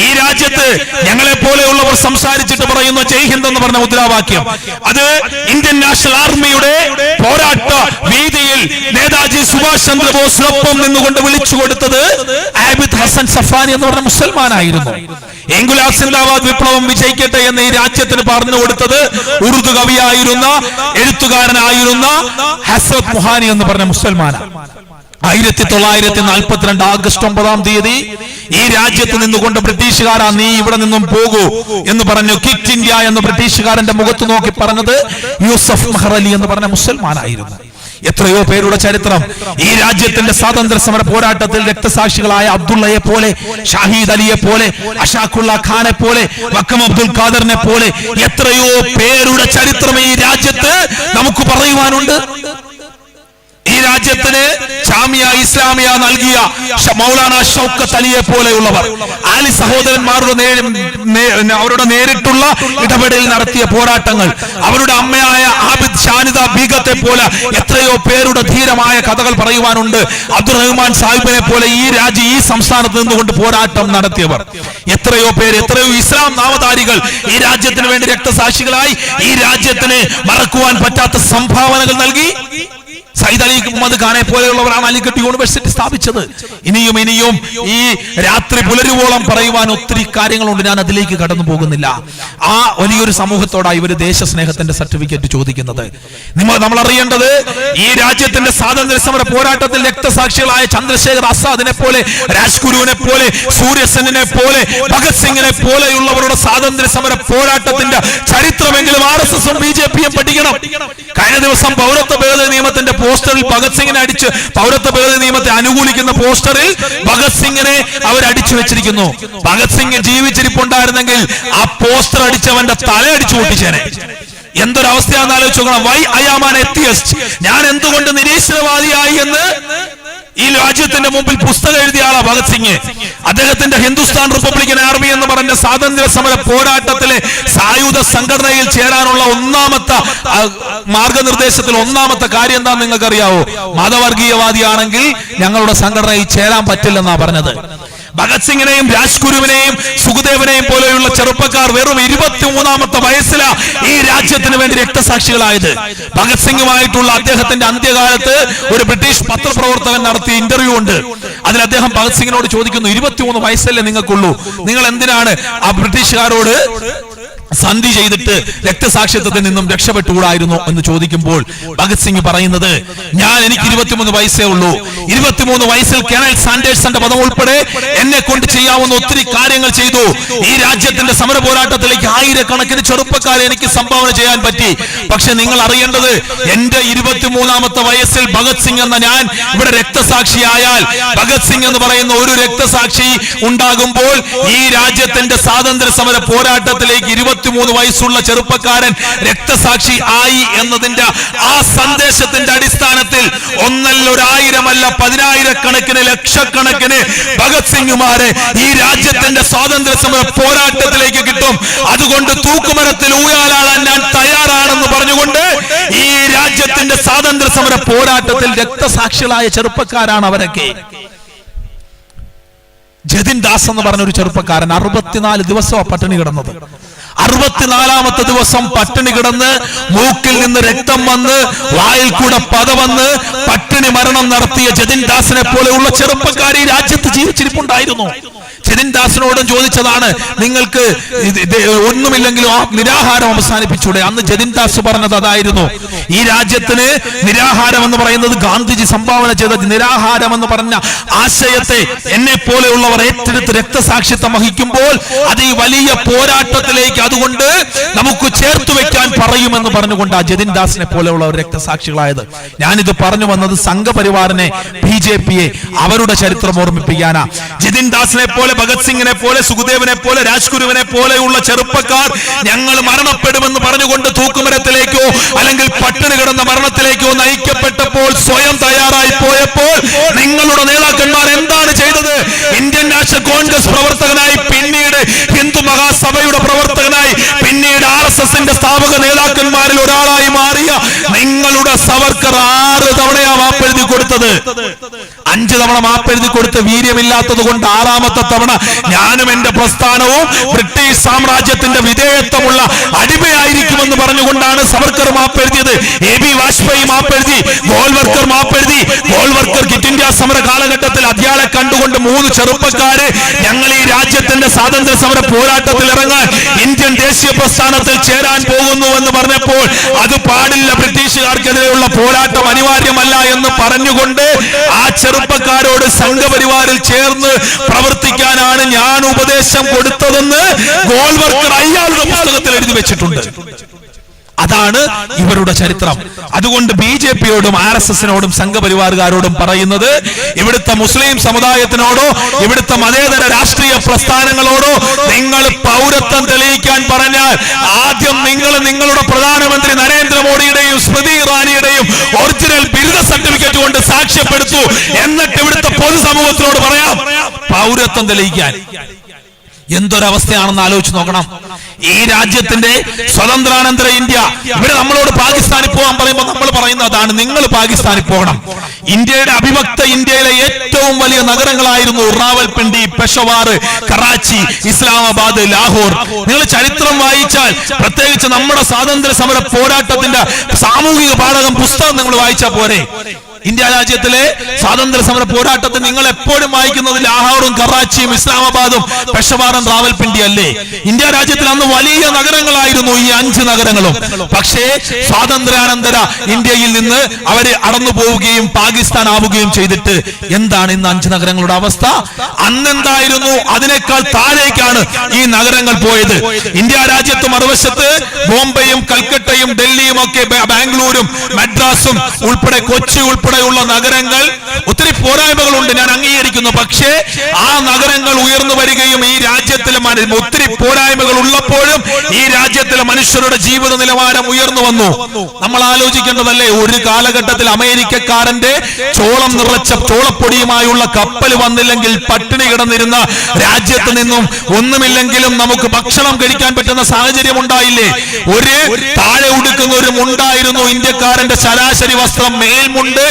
[SPEAKER 1] ഈ രാജ്യത്ത് ഞങ്ങളെ പോലെയുള്ളവർ സംസാരിച്ചിട്ട് പറയുന്ന ജയ് ഹിന്ദ് എന്ന് പറഞ്ഞ മുദ്രാവാക്യം. അത് ഇന്ത്യൻ നാഷണൽ ആർമിയുടെ പോരാട്ട വീതിയിൽ നേതാജി സുഭാഷ് ചന്ദ്രബോസിനൊപ്പം നിന്നുകൊണ്ട് വിളിച്ചു കൊടുത്തത് ആബിദ് ഹസൻ സഫാനി എന്ന് പറഞ്ഞ മുസൽമാനായിരുന്നു. എങ്കുലാബ് സിന്ദാബാദ് വിപ്ലവം വിജയിക്കട്ടെ എന്ന് ഈ രാജ്യത്തിന് പറഞ്ഞു കൊടുത്തത് ഉറുദു കവിയായിരുന്ന എഴുത്തുകാരനായിരുന്ന ഹസരത് മുഹാനി എന്ന് പറഞ്ഞ മുസൽമാനാണ് ആയിരത്തി തൊള്ളായിരത്തി നാൽപ്പത്തിരണ്ട് ആഗസ്റ്റ് ഒമ്പതാം തീയതി ഈ രാജ്യത്ത് നിന്നുകൊണ്ട് ബ്രിട്ടീഷുകാരാ നീ ഇവിടെ നിന്നും പോകൂ എന്ന് പറഞ്ഞു കിറ്റ് ഇന്ത്യ എന്ന് ബ്രിട്ടീഷുകാരന്റെ മുഖത്ത് നോക്കി പറഞ്ഞത് യൂസഫ് മെഹ്റലി എന്ന് പറഞ്ഞ മുസൽമാനായിരുന്നു. എത്രയോ പേരുടെ ചരിത്രം. ഈ രാജ്യത്തിന്റെ സ്വാതന്ത്ര്യ സമര പോരാട്ടത്തിൽ രക്തസാക്ഷികളായ അബ്ദുള്ളയെ പോലെ ഷാഹിദ് അലിയെ പോലെ അഷാഖുള്ള ഖാനെ പോലെ വക്കം അബ്ദുൽ ഖാദറിനെ പോലെ എത്രയോ പേരുടെ ചരിത്രം ഈ രാജ്യത്ത് നമുക്ക് പറയുവാനുണ്ട്. രാജ്യത്തിന് ജാമിയ ഇസ്ലാമിയ നൽകിയ മൗലാന ഷൗക്കത്ത് അലിയെ പോലെയുള്ളവർ. ആലി സഹോദരന്മാരുടെ അവരുടെ നേരിട്ടുള്ള ഇടപെടലിൽ നടത്തിയ പോരാട്ടങ്ങൾ. അവരുടെ അമ്മയായ ആബിദ് ഷാനിദ ബീഗത്തെ പോലെ എത്രയോ പേരുടെ ധീരമായ കഥകൾ പറയുവാനുണ്ട്. അബ്ദുറഹ്മാൻ സാഹിബിനെ പോലെ ഈ രാജ്യം ഈ സംസ്ഥാനത്ത് നിന്നുകൊണ്ട് പോരാട്ടം നടത്തിയവർ. എത്രയോ പേര് എത്രയോ ഇസ്ലാം നാമധാരികൾ ഈ രാജ്യത്തിന് വേണ്ടി രക്തസാക്ഷികളായി ഈ രാജ്യത്തിന് മറക്കുവാൻ പറ്റാത്ത സംഭാവനകൾ നൽകി. സയ്യിദ് അലി മുഹമ്മദ് ഖാനെ പോലെയുള്ളവരാണ് അലിഗഡ് യൂണിവേഴ്സിറ്റി സ്ഥാപിച്ചത്. ഇനിയും ഇനിയും ഈ രാത്രി പുലരുവോളം പറയുവാൻ ഒത്തിരി കാര്യങ്ങളുണ്ട്. ഞാൻ അതിലേക്ക് കടന്നു പോകുന്നില്ല. ആ വലിയൊരു സമൂഹത്തോടാണ് ഇവർ ദേശസ്നേഹത്തിന്റെ സർട്ടിഫിക്കറ്റ് ചോദിക്കുന്നത്. നിങ്ങൾ നമ്മൾ അറിയേണ്ടത് ഈ രാജ്യത്തിന്റെ സ്വാതന്ത്ര്യ സമര പോരാട്ടത്തിൽ രക്തസാക്ഷികളായ ചന്ദ്രശേഖർ ആസാദിനെ പോലെ രാജ്ഗുരുവിനെ പോലെ സൂര്യസെന്നിനെ പോലെ ഭഗത് സിംഗിനെ പോലെയുള്ളവരുടെ സ്വാതന്ത്ര്യ സമര പോരാട്ടത്തിന്റെ ചരിത്രമെങ്കിലും ആർ എസ് എസും ബി ജെ പിയും പഠിക്കണം. കഴിഞ്ഞ ദിവസം പൗരത്വ ഭേദഗതി നിയമത്തിന്റെ പോസ്റ്ററിൽ ഭഗത് സിംഗിനെ അടിച്ച് പൗരത്വ ഭേദഗതി നിയമത്തെ അനുകൂലിക്കുന്ന പോസ്റ്ററിൽ ഭഗത് സിംഗിനെ അവർ അടിച്ചു വെച്ചിരിക്കുന്നു. ഭഗത് സിംഗ് ജീവിച്ചിരിപ്പുണ്ടായിരുന്നെങ്കിൽ ആ പോസ്റ്റർ അടിച്ചവന്റെ തല അടിച്ചു പൊട്ടിച്ചേനെ. എന്തൊരവസ്ഥയാണെന്ന് ആലോചിച്ച് നോക്കണം. വൈ അയാമാൻ എത്തിയസ്റ്റ് ഞാൻ എന്തുകൊണ്ട് നിരീശ്വരവാദിയായി എന്ന് ഈ രാജ്യത്തിന്റെ മുമ്പിൽ പുസ്തകം എഴുതിയ ആളാ ഭഗത് സിംഗ്. അദ്ദേഹത്തിന്റെ ഹിന്ദുസ്ഥാൻ റിപ്പബ്ലിക്കൻ ആർമി എന്ന് പറഞ്ഞ സ്വാതന്ത്ര്യ സമര പോരാട്ടത്തിലെ സായുധ സംഘടനയിൽ ചേരാനുള്ള ഒന്നാമത്തെ മാർഗനിർദ്ദേശത്തിൽ ഒന്നാമത്തെ കാര്യം എന്താ നിങ്ങൾക്കറിയാവോ? മതവർഗീയവാദിയാണെങ്കിൽ ഞങ്ങളുടെ സംഘടനയിൽ ചേരാൻ പറ്റില്ലെന്നാ പറഞ്ഞത്. ഭഗത് സിംഗിനെയും രാജ്ഗുരുവിനെയും സുഖദേവനെയും പോലെയുള്ള ചെറുപ്പക്കാർ വെറും ഇരുപത്തി മൂന്നാമത്തെ വയസ്സിലാ ഈ രാജ്യത്തിന് വേണ്ടി രക്തസാക്ഷികളായത്. ഭഗത് സിംഗുമായിട്ടുള്ള അദ്ദേഹത്തിന്റെ അന്ത്യകാലത്ത് ഒരു ബ്രിട്ടീഷ് പത്രപ്രവർത്തകൻ നടത്തിയ ഇന്റർവ്യൂ ഉണ്ട്. അതിൽ അദ്ദേഹം ഭഗത് സിംഗിനോട് ചോദിക്കുന്നു ഇരുപത്തിമൂന്ന് വയസ്സല്ലേ നിങ്ങൾക്കുള്ളൂ? നിങ്ങൾ എന്തിനാണ് ആ ബ്രിട്ടീഷുകാരോട് സന്ധി ചെയ്തിട്ട് രക്തസാക്ഷിത്വത്തിൽ നിന്നും രക്ഷപ്പെട്ടുകൂടായിരുന്നു എന്ന് ചോദിക്കുമ്പോൾ ഭഗത് സിംഗ് പറയുന്നത് ഞാൻ എനിക്ക് ഇരുപത്തിമൂന്ന് വയസ്സേ ഉള്ളൂ. ഇരുപത്തിമൂന്ന് വയസ്സിൽ കേണൽ സാൻഡേഴ്സന്റെ പദം ഉൾപ്പെടെ എന്നെ കൊണ്ട് ചെയ്യാവുന്ന ഒത്തിരി കാര്യങ്ങൾ ചെയ്തു. ഈ രാജ്യത്തിന്റെ സമര പോരാട്ടത്തിലേക്ക് ആയിരക്കണക്കിന് ചെറുപ്പക്കാരെ എനിക്ക് സംഭാവന ചെയ്യാൻ പറ്റി. പക്ഷെ നിങ്ങൾ അറിയേണ്ടത് എന്റെ ഇരുപത്തിമൂന്നാമത്തെ വയസ്സിൽ ഭഗത് സിംഗ് എന്ന ഞാൻ ഇവിടെ രക്തസാക്ഷിയായാൽ ഭഗത് സിംഗ് എന്ന് പറയുന്ന ഒരു രക്തസാക്ഷി ഉണ്ടാകുമ്പോൾ ഈ രാജ്യത്തിന്റെ സ്വാതന്ത്ര്യ സമര പോരാട്ടത്തിലേക്ക് ഇരുപത്തിമൂന്ന് വയസ്സുള്ള ചെറുപ്പക്കാരൻ രക്തസാക്ഷി ആയി എന്നതിന്റെ ആ സന്ദേശത്തിന്റെ അടിസ്ഥാനത്തിൽ ഒന്നല്ല ഒരായിരമല്ല പതിനായിരക്കണക്കിന് ലക്ഷക്കണക്കിന് ഭഗത് സിംഗുമാരെ ഈ രാജ്യത്തിന്റെ സ്വാതന്ത്ര്യ സമര പോരാട്ടത്തിലേക്ക് കിട്ടും. അതുകൊണ്ട് തൂക്കുമരത്തിൽ ഊയാലാടാൻ ഞാൻ തയ്യാറാണെന്ന് പറഞ്ഞുകൊണ്ട് ഈ രാജ്യത്തിന്റെ സ്വാതന്ത്ര്യ സമര പോരാട്ടത്തിൽ രക്തസാക്ഷികളായ ചെറുപ്പക്കാരാണ് അവരൊക്കെ. ജതിൻ ദാസ് എന്ന് പറഞ്ഞ ഒരു ചെറുപ്പക്കാരൻ അറുപത്തിനാല് ദിവസമാണ് പട്ടിണി കിടന്നത്. അറുപത്തിനാലാമത്തെ ദിവസം പട്ടിണി കിടന്ന് മൂക്കിൽ നിന്ന് രക്തം വന്ന് വായിൽ കൂടെ പത വന്ന് പട്ടിണി മരണം നടത്തിയ ജതിൻ ദാസിനെ പോലെയുള്ള ചെറുപ്പക്കാരി രാജ്യത്ത് ജീവിച്ചിരിപ്പുണ്ടായിരുന്നു. ജതിൻ ദാസിനോടും ചോദിച്ചതാണ് നിങ്ങൾക്ക് ഒന്നുമില്ലെങ്കിലും ആ നിരാഹാരം അവസാനിപ്പിച്ചൂടെ? അന്ന് ജതിൻ ദാസ് പറഞ്ഞത് അതായിരുന്നു ഈ രാജ്യത്തിന് നിരാഹാരം എന്ന് പറയുന്നത് ഗാന്ധിജി സംഭാവന ചെയ്ത നിരാഹാരം എന്ന് പറഞ്ഞ ആശയത്തെ എന്നെ പോലെയുള്ളവർ ഏറ്റെടുത്ത് രക്തസാക്ഷിത്വം വഹിക്കുമ്പോൾ അത് ഈ വലിയ പോരാട്ടത്തിലേക്ക് അതുകൊണ്ട് നമുക്ക് ചേർത്ത് വെക്കാൻ പറയുമെന്ന് പറഞ്ഞുകൊണ്ട് ആ ജതിൻ ദാസിനെ പോലെയുള്ളവർ രക്തസാക്ഷികളായത്. ഞാനിത് പറഞ്ഞു വന്നത് സംഘപരിവാറിനെ ബി ജെ പിയെ അവരുടെ ചരിത്രം ഓർമ്മിപ്പിക്കാനാ. ജതിൻ ദാസിനെ പോലെ ഭഗത് സിംഗിനെ പോലെ സുഖദേവനെ പോലെ രാജ്ഗുരുവിനെ പോലെയുള്ള ചെറുപ്പക്കാർ ഞങ്ങൾ മരണപ്പെടുമെന്ന് പറഞ്ഞുകൊണ്ട് തൂക്കുമരത്തിലേക്കോ അല്ലെങ്കിൽ പട്ടിണി കിടന്ന മരണത്തിലേക്കോ നയിക്കപ്പെട്ടപ്പോൾ സ്വയം തയ്യാറായി പോയപ്പോൾ നിങ്ങളുടെ നേതാക്കന്മാർ എന്താണ് ചെയ്തത്? ഇന്ത്യൻ നാഷണൽ കോൺഗ്രസ് പ്രവർത്തകനായി പിന്നീട് ഹിന്ദു മഹാസഭയുടെ പ്രവർത്തകനായി പിന്നീട് ആർ എസ് എസിന്റെ സ്ഥാപക നേതാക്കന്മാരിൽ ഒരാളായി മാറിയ നിങ്ങളുടെ സവർക്കർ ആറ് തവണയാ മാപ്പെഴുതി കൊടുത്തത്. അഞ്ച് തവണ മാപ്പെഴുതി കൊടുത്ത് വീര്യമില്ലാത്തത് കൊണ്ട് ആറാമത്തെ തവണ ഞാനും എന്റെ പ്രസ്ഥാനവും ബ്രിട്ടീഷ് സാമ്രാജ്യത്തിന്റെ വിധേയത്വമുള്ള അടിമയായിരിക്കുമെന്ന് പറഞ്ഞുകൊണ്ടാണ് സവർക്കർ മാപ്പെഴുതിയത്. എ ബി വാജ്പേയി മാപ്പെഴുതി ഗോൾവർക്കർ മാപ്പെഴുതി. ഗോൾവർക്കർ കിറ്റ് ഇന്ത്യ സമര കാലഘട്ടത്തിൽ അധ്യാളെ കണ്ടുകൊണ്ട് മൂന്ന് ചെറുപ്പക്കാര് ഞങ്ങൾ ഈ രാജ്യത്തിന്റെ സ്വാതന്ത്ര്യ സമര പോരാട്ടത്തിൽ ഇറങ്ങാൻ ഇന്ത്യൻ ദേശീയ പ്രസ്ഥാനത്തിൽ ചേരാൻ പോകുന്നു എന്ന് പറഞ്ഞപ്പോൾ അത് പാടില്ല. ബ്രിട്ടീഷുകാർക്കെതിരെയുള്ള പോരാട്ടം അനിവാര്യമല്ല എന്ന് പറഞ്ഞുകൊണ്ട് ആ ചെറുപ്പക്കാരോട് സംഘപരിവാറിൽ ചേർന്ന് പ്രവർത്തിക്കാനാണ് ഞാൻ ഉപദേശം കൊടുത്തതെന്ന് ഗോൾവർക്കർ അയാളുടെ പുസ്തകത്തിൽ എഴുതി വെച്ചിട്ടുണ്ട്. അതാണ് ഇവരുടെ ചരിത്രം. അതുകൊണ്ട് ബി ജെ പിയോടും ആർ എസ് എസിനോടും സംഘപരിവാറുകാരോടും പറയുന്നത് ഇവിടുത്തെ മുസ്ലിം സമുദായത്തിനോടോ ഇവിടുത്തെ മതേതര രാഷ്ട്രീയ പ്രസ്ഥാനങ്ങളോടോ നിങ്ങൾ പൗരത്വം തെളിയിക്കാൻ പറഞ്ഞാൽ ആദ്യം നിങ്ങൾ നിങ്ങളുടെ പ്രധാനമന്ത്രി നരേന്ദ്രമോദിയുടെയും സ്മൃതി ഇറാനിയുടെയും ഒറിജിനൽ ബിരുദ സർട്ടിഫിക്കറ്റ് കൊണ്ട് സാക്ഷ്യപ്പെടുത്തു. എന്നിട്ട് ഇവിടുത്തെ പൊതുസമൂഹത്തിനോട് പറയാം പൗരത്വം തെളിയിക്കാൻ. എന്തൊരവസ്ഥയാണെന്ന് ആലോചിച്ച് നോക്കണം. ഈ രാജ്യത്തിന്റെ സ്വതന്ത്രാനന്തര ഇന്ത്യ. ഇവിടെ നമ്മളോട് പാകിസ്ഥാനിൽ പോകാൻ പറയുമ്പോൾ നമ്മൾ പറയുന്നത് അതാണ്. നിങ്ങൾ പാകിസ്ഥാനിൽ പോകണം. ഇന്ത്യയുടെ അഭിഭക്ത ഇന്ത്യയിലെ ഏറ്റവും വലിയ നഗരങ്ങളായിരുന്നു റാവൽപിണ്ടി പെഷവാർ കറാച്ചി ഇസ്ലാമാബാദ് ലാഹോർ. നിങ്ങൾ ചരിത്രം വായിച്ചാൽ പ്രത്യേകിച്ച് നമ്മുടെ സ്വാതന്ത്ര്യ സമര പോരാട്ടത്തിന്റെ സാമൂഹിക പാഠകം പുസ്തകം നിങ്ങൾ വായിച്ചാൽ പോരെ. ഇന്ത്യ രാജ്യത്തിലെ സ്വാതന്ത്ര്യ സമര പോരാട്ടത്തിൽ നിങ്ങൾ എപ്പോഴും വായിക്കുന്നത് ലാഹോറും കറാച്ചിയും ഇസ്ലാമാബാദും പെഷവാറും റാവൽപിണ്ടി അല്ലേ ഇന്ത്യ രാജ്യത്തിൽ അന്ന് വലിയ നഗരങ്ങളായിരുന്നു ഈ അഞ്ച് നഗരങ്ങളും. പക്ഷേ സ്വാതന്ത്ര്യാനന്തര ഇന്ത്യയിൽ നിന്ന് അവരെ അടന്നു പോവുകയും പാകിസ്ഥാൻ ആവുകയും ചെയ്തിട്ട് എന്താണ് ഇന്ന് അഞ്ച് നഗരങ്ങളുടെ അവസ്ഥ? അന്നെന്തായിരുന്നു? അതിനേക്കാൾ താഴേക്കാണ് ഈ നഗരങ്ങൾ പോയത്. ഇന്ത്യ രാജ്യത്ത് മറുവശത്ത് ബോംബെയും കൽക്കട്ടയും ഡൽഹിയും ഒക്കെ ബാംഗ്ലൂരും മദ്രാസും ഉൾപ്പെടെ കൊച്ചി ഉൾപ്പെടെയുള്ള നഗരങ്ങൾ ഒത്തിരി പോരായ്മകളുണ്ട്. ഞാൻ അംഗീകരിക്കുന്നു പക്ഷേ ആ നഗരങ്ങൾ ഉയർന്നു വരികയും ഈ രാജ്യത്തിലെ ഒത്തിരി പോരായ്മകൾ ഉള്ളപ്പോഴും ഈ രാജ്യത്തിലെ മനുഷ്യരുടെ ജീവിത നിലവാരം ഉയർന്നു വന്നു. നമ്മൾ ആലോചിക്കേണ്ടതല്ലേ ഒരു കാലഘട്ടത്തിൽ അമേരിക്കക്കാരന്റെ ചോളം നിറച്ച ചോളപ്പൊടിയുമായുള്ള കപ്പൽ വന്നില്ലെങ്കിൽ പട്ടിണി കിടന്നിരുന്ന രാജ്യത്ത് നിന്നും ഒന്നുമില്ലെങ്കിലും നമുക്ക് ഭക്ഷണം കഴിക്കാൻ പറ്റുന്ന സാഹചര്യം ഉണ്ടായില്ലേ? ഒരു താഴെ ഉടുക്കുന്ന ഒരു മുണ്ടായിരുന്നു ഇന്ത്യക്കാരന്റെ ശരാശരി വസ്ത്രം. മേൽമുണ്ട്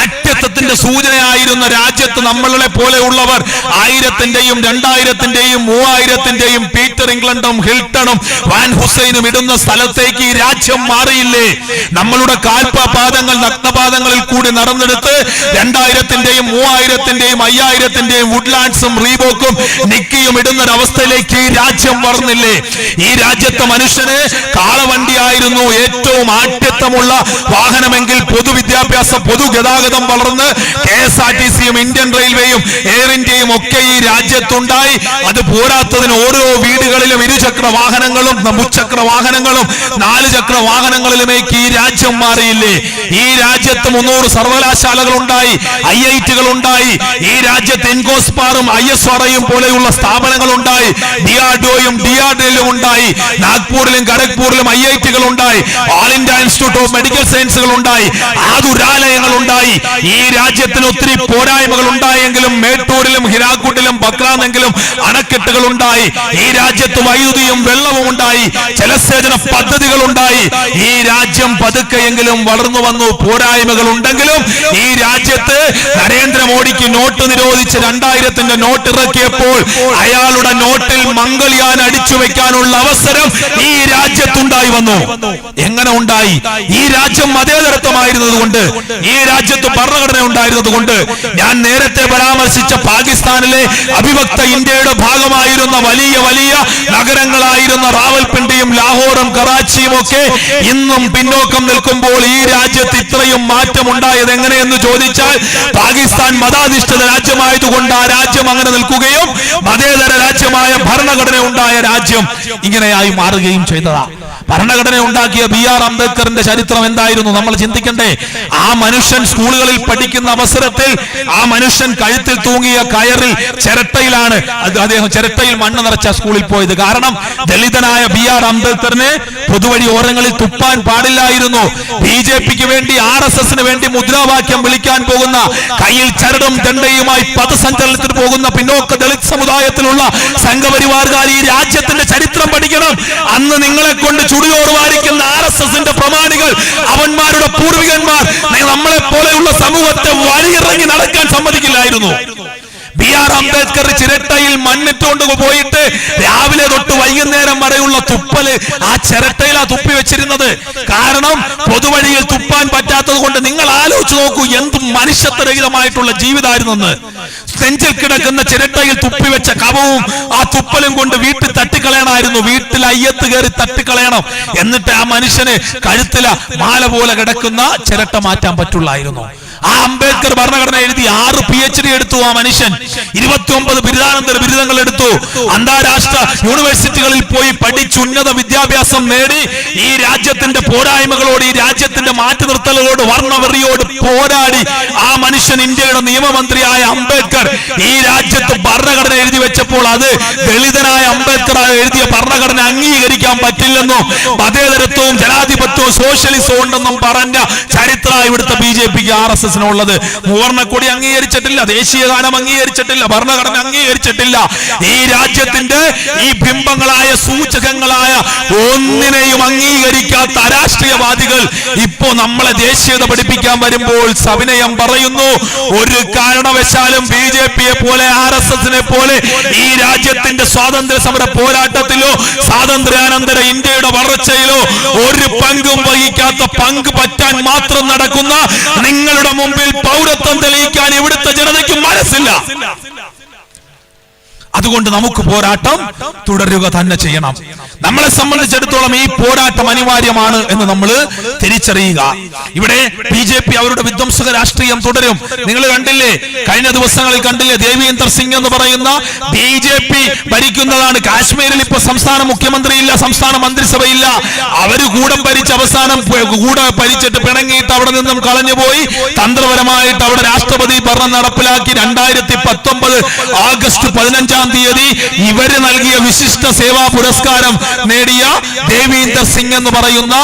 [SPEAKER 1] അറ്റത്തത്തിന്റെ സൂചനയായിരുന്ന രാജ്യത്ത് നമ്മളെ പോലെയുള്ളവർ ആയിരത്തിന്റെയും രണ്ടായിരത്തിന്റെയും മൂവായിരത്തിന്റെയും പീറ്റർ ഇംഗ്ലണ്ടും ഹിൽട്ടണും വാൻ ഹുസൈനും ഇടുന്ന സ്ഥലത്തേക്ക് ഈ രാജ്യം മാറിയില്ലേ? നമ്മളുടെ കാൽപാദങ്ങൾ നഗ്നപാദങ്ങളിൽ കൂടി നടന്നെടുത്ത് രണ്ടായിരത്തിന്റെയും മൂവായിരത്തിന്റെയും അയ്യായിരത്തിന്റെയും വുഡ്ലാൻഡ്സും റീബോക്കും നിക്കിയും ഇടുന്ന ഒരവസ്ഥയിലേക്ക് ഈ രാജ്യം വളർന്നില്ലേ? ഈ രാജ്യത്തെ മനുഷ്യന് കാളവണ്ടിയായിരുന്നു ഏറ്റവും ആഠ്യത്വമുള്ള വാഹനമെങ്കിൽ പൊതുവിദ്യാഭ്യാസ പൊതുഗതാഗതം വളർന്ന് കെ എസ് ആർ ടി സിയും ഇന്ത്യൻ റെയിൽവേയും എയർ ഇന്ത്യയും ഒക്കെ ഈ രാജ്യത്തുണ്ടായി. അത് പോരാത്തതിന് ഓരോ വീടുകളിലും ഇരുചക്ര വാഹനങ്ങളും മുച്ചക്ര വാഹനങ്ങളും നാല് ചക്ര വാഹനങ്ങളിലുമേക്ക് ഈ രാജ്യം മാറിയില്ലേ? ഈ രാജ്യത്ത് മുന്നൂറ് സർവകലാശാലകൾ ഉണ്ടായി ഐ ഐ ടികൾ ഉണ്ടായി ഈ രാജ്യത്ത് എൻകോസ്പാറും ഐ എസ് ആർഐയും പോലെയുള്ള സ്ഥാപനങ്ങൾ ഉണ്ടായി ഡിആർഡിഒയും ഡിആർഡിലും ഉണ്ടായി നാഗ്പൂരിലും ഖരഗ്പൂരിലും ഐ ഐ ടികൾ ഉണ്ടായി All India Institute of Medical സയൻസുകൾ ഉണ്ടായി ആതുരാലയങ്ങൾ ഉണ്ടായി ഈ രാജ്യത്തിന് ഒത്തിരി പോരായ്മകൾ ഉണ്ടായെങ്കിലും മേട്ടൂരിലും ഹിരാക്കൂട്ടിലും ബക്രാന്നെങ്കിലും അണക്കെട്ടുകൾ ഉണ്ടായി ഈ രാജ്യത്ത് വൈദ്യുതിയും വെള്ളവും ഉണ്ടായി. ജലസേചന പദ്ധതികൾ ഉണ്ടായി ഈ രാജ്യം പതുക്കെയെങ്കിലും വളർന്നു വന്നു. പോരായ്മകൾ ഉണ്ടെങ്കിലും ഈ രാജ്യത്ത് നരേന്ദ്രമോദിക്ക് നോട്ട് നിരോധിച്ച് രണ്ടായിരത്തിന്റെ നോട്ട് ഇറക്കിയപ്പോൾ അയാളുടെ നോട്ടിൽ മംഗൾയാൻ അടിച്ചു വെക്കാനുള്ള അവസരം ഈ രാജ്യത്തുണ്ടായി വന്നു. എങ്ങനെ ഉണ്ടായി? ഈ രാജ്യം മതേതരത്വമായിരുന്നത് കൊണ്ട് ഈ രാജ്യത്ത് ഭരണഘടന ഉണ്ടായിരുന്നത് കൊണ്ട് ഞാൻ നേരത്തെ പരാമർശിച്ച പാകിസ്ഥാനിലെ അഭിഭക്ത ഇന്ത്യയുടെ ഭാഗമായിരുന്ന വലിയ വലിയ നഗരങ്ങളായിരുന്ന റാവൽപിണ്ടിയും ലാഹോറും കറാച്ചിയും ഒക്കെ ഇന്നും പിന്നോക്കം നിൽക്കുമ്പോൾ ഈ രാജ്യത്ത് ഇത്രയും മാറ്റം ഉണ്ടായത് എങ്ങനെയെന്ന് ചോദിച്ചാൽ പാകിസ്ഥാൻ മതാധിഷ്ഠിത രാജ്യമായതുകൊണ്ട് ആ രാജ്യം അങ്ങനെ നിൽക്കുകയും മതേതര രാജ്യമായ ഭരണഘടന ഉണ്ടായ രാജ്യം ഇങ്ങനെയായി മാറുകയും ചെയ്തതാ. ഭരണഘടന ഉണ്ടാക്കിയ ബി ആർ അംബേദ്കറിന്റെ ചരിത്രം എന്തായിരുന്നു? നമ്മൾ ചിന്തിക്കണ്ടേ. ആ മനുഷ്യൻ സ്കൂളുകളിൽ പഠിക്കുന്ന അവസരത്തിൽ ആ മനുഷ്യൻ കഴുത്തിൽ തൂങ്ങിയ കയറിൽ ചിരട്ടയിലാണ് അദ്ദേഹം ചിരട്ടയിൽ മണ്ണ് നിറച്ച സ്കൂളിൽ പോയത്. കാരണം ദളിതനായ ബി ആർ അംബേദ്കറിന് പൊതുവഴി ഓരങ്ങളിൽ തുപ്പാൻ പാടില്ലായിരുന്നു. ബി ജെ പിക്ക് വേണ്ടി ആർ എസ് എസിന് വേണ്ടി മുദ്രാവാക്യം വിളിക്കാൻ പോകുന്ന കയ്യിൽ ചരടും ദണ്ഡയുമായി പദസഞ്ചലനത്തിന് പോകുന്ന പിന്നോക്ക ദളിത് സമുദായത്തിലുള്ള സംഘപരിവാർകാർ ഈ രാജ്യത്തിന്റെ ചരിത്രം പഠിക്കണം. അന്ന് നിങ്ങളെ കൊണ്ട് ചുടിയോട് വാരിക്കുന്ന ആർ എസ് എസിന്റെ പ്രമാണികൾ അവന്മാരുടെ പൂർവികന്മാർ നമ്മളെ പോലെയുള്ള സമൂഹത്തെ വഴിയിറങ്ങി നടക്കാൻ സമ്മതിക്കില്ലായിരുന്നു. ബി ആർ അംബേദ്കർ ചിരട്ടയിൽ മണ്ണിട്ടുകൊണ്ട് പോയിട്ട് രാവിലെ തൊട്ട് വൈകുന്നേരം വരെയുള്ള തുപ്പൽ ആ ചിരട്ടയിലാ തുപ്പി വെച്ചിരുന്നത്. കാരണം പൊതുവഴിയിൽ തുപ്പാൻ പറ്റാത്തത് കൊണ്ട് നിങ്ങൾ ആലോചിച്ച് നോക്കൂ എന്ത് മനുഷ്യത്വരഹിതമായിട്ടുള്ള ജീവിതമായിരുന്നെന്ന് നെഞ്ചിൽ കിടക്കുന്ന ചിരട്ടയിൽ തുപ്പി വെച്ച കവവും ആ തുപ്പലും കൊണ്ട് വീട്ടിൽ തട്ടിക്കളയണമായിരുന്നു. വീട്ടിൽ അയ്യത്ത് കയറി തട്ടിക്കളയണം. എന്നിട്ട് ആ മനുഷ്യന് കഴുത്തില മാല പോലെ കിടക്കുന്ന ചിരട്ട മാറ്റാൻ പറ്റുള്ളായിരുന്നു. ആ അംബേദ്കർ ഭരണഘടന എഴുതി ആറ് പി എച്ച് ഡി എടുത്തു ആ മനുഷ്യൻ. ഇരുപത്തി ഒമ്പത് ബിരുദാനന്തര ബിരുദങ്ങൾ എടുത്തു. അന്താരാഷ്ട്ര യൂണിവേഴ്സിറ്റികളിൽ പോയി പഠിച്ചു ഉന്നത വിദ്യാഭ്യാസം നേടി. ഈ രാജ്യത്തിന്റെ പോരായ്മകളോട് ഈ രാജ്യത്തിന്റെ മാറ്റി നിർത്തലുകളോട് വർണവെറിയോട് പോരാടി ആ മനുഷ്യൻ ഇന്ത്യയുടെ നിയമമന്ത്രിയായ അംബേദ്കർ ഈ രാജ്യത്ത് ഭരണഘടന എഴുതി വെച്ചപ്പോൾ അത് ദളിതനായ അംബേദ്കർ എഴുതിയ ഭരണഘടന അംഗീകരിക്കാൻ പറ്റില്ലെന്നും മതേതരത്വവും ജനാധിപത്യവും സോഷ്യലിസവും ഉണ്ടെന്നും പറഞ്ഞ ചരിത്ര ഇവിടുത്തെ ബി ജെ പിക്ക് ആർ എസ് എസിനുള്ളത് മൂവർണക്കൊടി അംഗീകരിച്ചിട്ടില്ല ദേശീയ ഗാനം അംഗീകരിച്ചിട്ടില്ല ഭരണഘടന അംഗീകരിച്ചിട്ടില്ല. ഈ രാജ്യത്തിന്റെ ഈ ബിംബങ്ങളായ സൂചകങ്ങളായ ഒന്നിനെയും അംഗീകരിക്കാത്ത അരാഷ്ട്രീയവാദികൾ ഇപ്പോ നമ്മളെ ദേശീയത പഠിപ്പിക്കാൻ വരുമ്പോൾ സവിനയം പറയുന്നു ഒരു കാരണവശാലും ബി ജെ പിയെ പോലെ ആർ എസ് എസിനെ പോലെ ഈ രാജ്യത്തിന്റെ സ്വാതന്ത്ര്യ സമര പോരാട്ടത്തിലോ സ്വാതന്ത്ര്യാനന്തര ഇന്ത്യയുടെ വളർച്ചയിലോ ഒരു പങ്കും വഹിക്കാത്ത പങ്ക് പറ്റാൻ മാത്രം നടക്കുന്ന നിങ്ങളുടെ മുമ്പിൽ പൗരത്വം തെളിയിക്കാൻ ഇവിടുത്തെ ജനതയ്ക്ക് മനസ്സില്ല. അതുകൊണ്ട് നമുക്ക് പോരാട്ടം തുടരുക തന്നെ ചെയ്യണം. നമ്മളെ സംബന്ധിച്ചിടത്തോളം ഈ പോരാട്ടം അനിവാര്യമാണ് എന്ന് നമ്മൾ തിരിച്ചറിയുക. ഇവിടെ ബി ജെ പി അവരുടെ വിധ്വംസക രാഷ്ട്രീയം തുടരും. നിങ്ങൾ കണ്ടില്ലേ? കഴിഞ്ഞ ദിവസങ്ങളിൽ കണ്ടില്ലേ? ദേവീന്ദർ സിംഗ് എന്ന് പറയുന്ന ബി ജെ പി ഭരിക്കുന്നതാണ്. കാശ്മീരിൽ ഇപ്പൊ സംസ്ഥാന മുഖ്യമന്ത്രി ഇല്ല സംസ്ഥാന മന്ത്രിസഭയില്ല. അവർ കൂടെ ഭരിച്ച് അവസാനം കൂടെ ഭരിച്ചിട്ട് പിണങ്ങിയിട്ട് അവിടെ നിന്നും കളഞ്ഞുപോയി. തന്ത്രപരമായിട്ട് അവിടെ രാഷ്ട്രപതി ഭരണം നടപ്പിലാക്കി രണ്ടായിരത്തി പത്തൊമ്പത് ആഗസ്റ്റ് പതിനഞ്ചാം തീയതി ഇവർ നൽകിയ വിശിഷ്ട സേവാ പുരസ്കാരം നേടിയ ദേവീന്ദർ സിംഗ് എന്ന് പറയുന്ന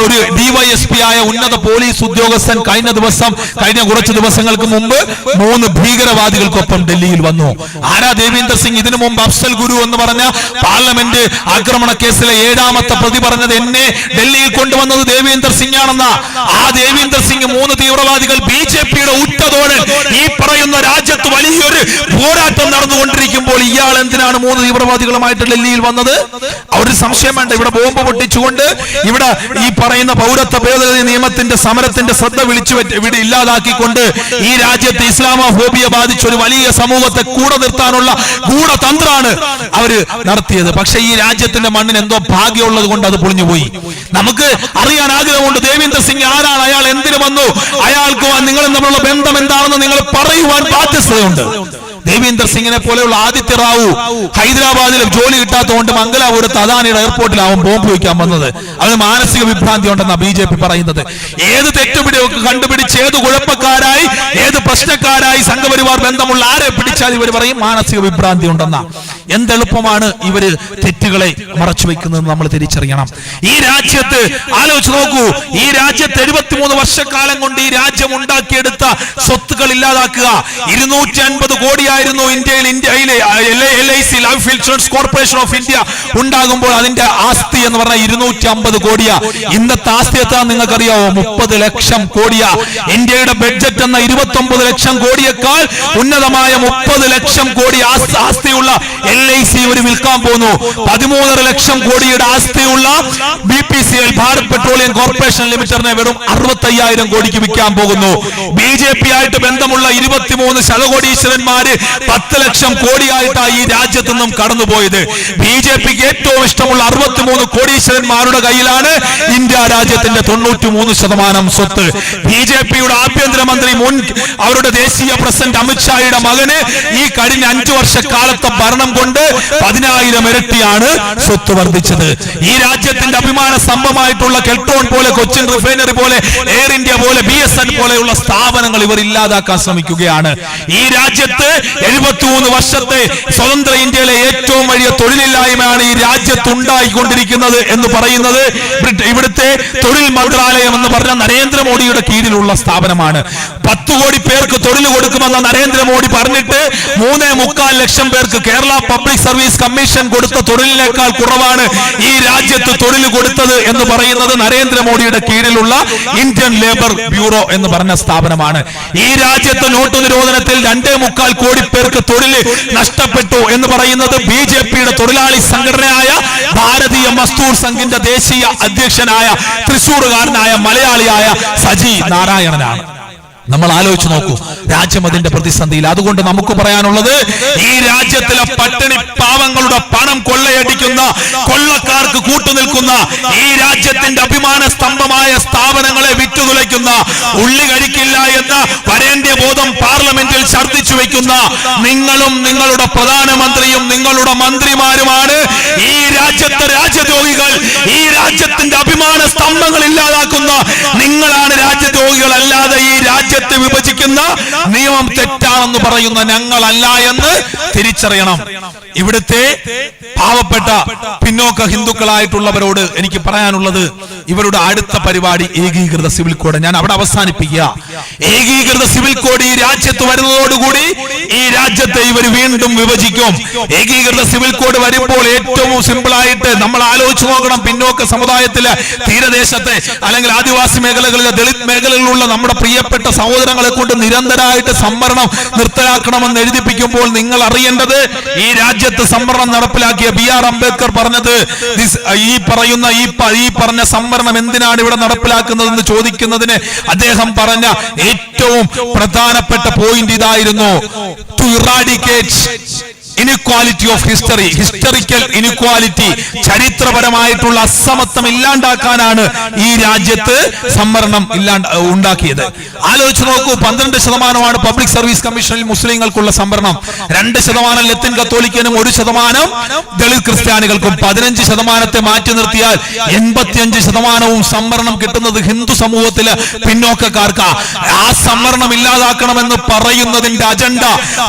[SPEAKER 1] ഒരു ഡിവൈഎസ്പി ആയ ഉന്നത പോലീസ് ഉദ്യോഗസ്ഥൻ കഴിഞ്ഞ ദിവസം കഴിഞ്ഞ കുറച്ച് ദിവസങ്ങൾക്ക് മുമ്പ് മൂന്ന് ഭീകരവാദികൾക്കൊപ്പം ഡൽഹിയിൽ വന്നു. ആരാ ദേവീന്ദർ സിംഗ്? ഇതിനു മുമ്പ് അഫ്സൽ ഗുരു എന്ന് പറഞ്ഞ പാർലമെന്റ് ആക്രമണ കേസിലെ ഏഴാമത്തെ പ്രതി പറഞ്ഞത് എന്നെ ഡൽഹിയിൽ കൊണ്ടുവന്നത് ദേവീന്ദർ സിംഗ് ആണെന്ന. ആ ദേവീന്ദർ സിംഗ് മൂന്ന് തീവ്രവാദികൾ ബി ജെ പിയുടെ ഉറ്റതോടെ ഈ പറയുന്ന രാജ്യത്ത് വലിയൊരു പോരാട്ടം നടന്നുകൊണ്ടിരിക്കുമ്പോൾ ഇയാൾ എന്തിനാണ് മൂന്ന് തീവ്രവാദികളുമായിട്ട് ഡൽഹിയിൽ വന്നത്? അവർ സംശയം വേണ്ട. ഇവിടെ ബോംബ് പൊട്ടിച്ചുകൊണ്ട് ഇവിടെ ഈ പറയുന്ന പൗരത്വ ഭേദഗതി നിയമത്തിന്റെ സമരത്തിന്റെ ശ്രദ്ധ വിളിച്ചു ഇവിടെ ഇല്ലാതാക്കിക്കൊണ്ട് ഈ രാജ്യത്ത് ഇസ്ലാമോഫോബിയ ബാധിച്ച ഒരു വലിയ സമൂഹത്തെ കൂടെ നിർത്താനുള്ള ഗൂഢതന്ത്രാണ് അവർ നടത്തിയത്. പക്ഷെ ഈ രാജ്യത്തിന്റെ മണ്ണിന് എന്തോ ഭാഗ്യമുള്ളത് കൊണ്ട് അത് പൊളിഞ്ഞുപോയി നമുക്ക് അറിയാൻ ആഗ്രഹമുണ്ട് ദേവീന്ദർ സിംഗ് ആരാണ്? അയാൾ എന്തിനു വന്നു? അയാൾക്ക് നിങ്ങളും തമ്മിലുള്ള ബന്ധം എന്താണെന്ന് നിങ്ങൾ പറയുവാൻ ബാധ്യസ്ഥതയുണ്ട്. ദേവീന്ദർ സിംഗിനെ പോലെയുള്ള ആദിത്യ റാവു ഹൈദരാബാദിൽ ജോലി കിട്ടാത്തതുകൊണ്ട് മംഗലാപുരത്ത് അദാനിയുടെ എയർപോർട്ടിലാവും ബോംബ് വയ്ക്കാൻ വന്നത്. അവന് മാനസിക വിഭ്രാന്തി ഉണ്ടെന്നാണ് ബി ജെ പി പറയുന്നത്. ഏത് തെറ്റുപിടിയൊക്കെ കണ്ടുപിടിച്ച് ഏത് കുഴപ്പക്കാരായി ഏത് പ്രശ്നക്കാരായി സംഘപരിവാർ ബന്ധമുള്ള ആരെ പിടിച്ചാൽ ഇവർ പറയും മാനസിക വിഭ്രാന്തി ഉണ്ടെന്ന എന്തെളുപ്പമാണ് ഇവർ തെറ്റുകളെ മറച്ചു വെക്കുന്നത് നമ്മൾ തിരിച്ചറിയണം. ഈ രാജ്യത്ത് ആലോചിച്ച് നോക്കൂ. ഈ രാജ്യത്ത് എഴുപത്തിമൂന്ന് വർഷക്കാലം കൊണ്ട് ഈ രാജ്യം ഉണ്ടാക്കിയെടുത്ത സ്വത്തുക്കൾ ഇല്ലാതാക്കുക. ഇരുന്നൂറ്റി അൻപത് കോടിയായിരുന്നു ഇന്ത്യയിൽ ഇന്ത്യയിൽ കോർപ്പറേഷൻ ഓഫ് ഇന്ത്യ ഉണ്ടാകുമ്പോൾ അതിന്റെ ആസ്തി എന്ന് പറഞ്ഞാൽ ഇരുന്നൂറ്റി അമ്പത് കോടിയാ. ഇന്നത്തെ ആസ്തി എത്ര നിങ്ങൾക്കറിയാവോ? മുപ്പത് ലക്ഷം കോടിയാ. ഇന്ത്യയുടെ ബഡ്ജറ്റ് എന്ന ഇരുപത്തി ഒമ്പത് ലക്ഷം കോടിയേക്കാൾ ഉന്നതമായ മുപ്പത് lakh crore ആസ്തിയുള്ള L I C ഒരു വിൽക്കാൻ പോകുന്നു പതിമൂന്നര ലക്ഷം കോടിയുടെ ആസ്തിയുള്ള B P C L Bharat petroleum corporation ലിമിറ്റഡിനെ വെറും അറുപത്തയ്യായിരം കോടിക്ക് വിൽക്കാൻ പോകുന്നു. ബി ജെ പി ആയിട്ട് ബന്ധമുള്ള ഇരുപത്തിമൂന്ന് ശതകോടീശ്വരന്മാര് പത്ത് ലക്ഷം കോടിയായിട്ടാണ് ഈ രാജ്യത്ത് നിന്നും കടന്നുപോയത്. ബി ജെ പിക്ക് ഏറ്റവും ഇഷ്ടമുള്ള അറുപത്തിമൂന്ന് കോടീശ്വരന്മാരുടെ കയ്യിലാണ് ഇന്ത്യ രാജ്യത്തിന്റെ തൊണ്ണൂറ്റി മൂന്ന് ശതമാനം സ്വത്ത്. ബി ജെ പിയുടെ ആഭ്യന്തരമന്ത്രി മുൻ അവരുടെ ദേശീയ പ്രസിഡന്റ് അമിത്ഷായുടെ മകന് ഈ കഴിഞ്ഞ അഞ്ചു വർഷക്കാലത്തെ ഭരണം കൊണ്ട് പതിനായിരം ഇരട്ടിയാണ് സ്വത്ത് വർദ്ധിച്ചത്. ഈ രാജ്യത്തിന്റെ അഭിമാന സ്തംഭമായിട്ടുള്ള കെൽട്രോൺ പോലെ കൊച്ചിൻ റിഫൈനറി പോലെ എയർ ഇന്ത്യ പോലെ ബി എസ് എൻ പോലെയുള്ള സ്ഥാപനങ്ങൾ ഇവർ ഇല്ലാതാക്കാൻ ശ്രമിക്കുകയാണ്. ഈ രാജ്യത്ത് എഴുപത്തിമൂന്ന് വർഷത്തെ സ്വതന്ത്ര ഇന്ത്യയിലെ ഏറ്റവും വലിയ തൊഴിലില്ലായ്മയാണ് ഈ രാജ്യത്ത് ഉണ്ടായിക്കൊണ്ടിരിക്കുന്നത് എന്ന് പറയുന്നത്. ഇവിടുത്തെ തൊഴിൽ മന്ത്രാലയം എന്ന് പറഞ്ഞ നരേന്ദ്രമോദിയുടെ കീഴിലുള്ള സ്ഥാപനമാണ്. പത്ത് കോടി പേർക്ക് തൊഴിൽ കൊടുക്കുമെന്ന് നരേന്ദ്രമോദി പറഞ്ഞിട്ട് മൂന്നേ മുക്കാൽ ലക്ഷം പേർക്ക് കേരള പബ്ലിക് സർവീസ് കമ്മീഷൻ കൊടുത്ത തൊഴിലിനേക്കാൾ കുറവാണ് ഈ രാജ്യത്ത് തൊഴിൽ കൊടുത്തത് എന്ന് പറയുന്നത് നരേന്ദ്രമോദിയുടെ കീഴിലുള്ള ഇന്ത്യൻ ലേബർ ബ്യൂറോ എന്ന് പറഞ്ഞ സ്ഥാപനമാണ്. ഈ രാജ്യത്ത് നോട്ട് നിരോധനത്തിൽ രണ്ടേ മുക്കാൽ കോടി പേർക്ക് തൊഴിൽ നഷ്ടപ്പെട്ടു എന്ന് പറയുന്നത് ബി ജെ പിയുടെ തൊഴിലാളി സംഘടനയായ ഭാരതീയ മസ്തൂർ സംഘിന്റെ ദേശീയ അധ്യക്ഷനായ തൃശൂർകാരനായ മലയാളിയായ സജി നാരായണനാണ്. നമ്മൾ ആലോചിച്ച് നോക്കൂ. രാജ്യം അതിന്റെ പ്രതിസന്ധിയിൽ. അതുകൊണ്ട് നമുക്ക് പറയാനുള്ളത് ഈ രാജ്യത്തിലെ പട്ടിണി പാവങ്ങളുടെ പണം കൊള്ളയടിക്കുന്ന കൊള്ളക്കാർക്ക് കൂട്ടുനിൽക്കുന്ന ഈ രാജ്യത്തിന്റെ അഭിമാന സ്തംഭമായ സ്ഥാപനങ്ങളെ വിറ്റുതുലയ്ക്കുന്ന ഉള്ളി കഴിക്കില്ല എന്ന വരേണ്യ ബോധം പാർലമെന്റിൽ ഛർദ്ദിച്ചു വെക്കുന്ന നിങ്ങളും നിങ്ങളുടെ പ്രധാനമന്ത്രിയും നിങ്ങളുടെ മന്ത്രിമാരുമാണ് ഈ രാജ്യത്തെ രാജ്യദ്രോഹികൾ. ഈ രാജ്യത്തിന്റെ അഭിമാന സ്തംഭങ്ങൾ ഇല്ലാതാക്കുന്ന നിങ്ങളാണ് രാജ്യദ്രോഹികൾ അല്ലാതെ ഈ രാജ്യത്തെ വിഭജിക്കുന്ന നിയമം തെറ്റാണെന്ന് പറയുന്ന ഞങ്ങളല്ല എന്ന് തിരിച്ചറിയണം. ഇവിടുത്തെ പാവപ്പെട്ട പിന്നോക്ക ഹിന്ദുക്കളായിട്ടുള്ളവരോട് എനിക്ക് പറയാനുള്ളത് ഇവരുടെ അടുത്ത പരിപാടി ഏകീകൃത സിവിൽ കോഡ്. ഞാൻ അവിടെ അവസാനിപ്പിക്കുക. ഏകീകൃത സിവിൽ കോഡ് ഈ രാജ്യത്ത് വരുന്നതോടുകൂടി ഈ രാജ്യത്തെ ഇവർ വീണ്ടും വിഭജിക്കും. ഏകീകൃത സിവിൽ കോഡ് വരുമ്പോൾ ഏറ്റവും സിമ്പിൾ ആയിട്ട് നമ്മൾ ആലോചിച്ച് നോക്കണം പിന്നോക്ക സമുദായത്തിലെ തീരദേശത്തെ അല്ലെങ്കിൽ ആദിവാസി മേഖലകളിലെ ദളിത് മേഖലകളിലുള്ള നമ്മുടെ പ്രിയപ്പെട്ട സഹോദരങ്ങളെ കൊണ്ട് നിരന്തരമായിട്ട് സംവരണം നിർത്തലാക്കണമെന്ന് എഴുതിപ്പിക്കുമ്പോൾ നിങ്ങൾ അറിയേണ്ടത് ഈ രാജ്യത്ത് സംവരണം നടപ്പിലാക്കിയ ബി ആർ അംബേദ്കർ പറഞ്ഞത് ഈ പറയുന്ന ഈ ഈ പറഞ്ഞ സംവരണം എന്തിനാണ് ഇവിടെ നടപ്പിലാക്കുന്നതെന്ന് ചോദിക്കുന്നതിന് അദ്ദേഹം പറഞ്ഞ ഏറ്റവും പ്രധാനപ്പെട്ട പോയിന്റ് ഇതായിരുന്നു. To eradicate inequality of history historical inequality ചരിത്രപരമായിട്ടുള്ള അസമത്വം ഇല്ലാണ്ടാക്കാനാണ് ഈ രാജ്യത്ത് സംവരണം ഇല്ലാണ്ട് ഉണ്ടാക്കിയത്. ആലോചിച്ച് നോക്കൂ പന്ത്രണ്ട് ശതമാനമാണ് പബ്ലിക് സർവീസ് കമ്മീഷനിൽ മുസ്ലിങ്ങൾക്കുള്ള സംവരണം. രണ്ട് ശതമാനം ലത്തിൻ കത്തോലിക്കനും ഒരു ശതമാനം ദളിത് ക്രിസ്ത്യാനികൾക്കും. പതിനഞ്ച് ശതമാനത്തെ മാറ്റി നിർത്തിയാൽ എൺപത്തിയഞ്ച് ശതമാനവും സംവരണം കിട്ടുന്നത് ഹിന്ദു സമൂഹത്തിലെ പിന്നോക്കക്കാർക്ക്. ആ സംവരണം ഇല്ലാതാക്കണമെന്ന് പറയുന്നതിന്റെ അജണ്ട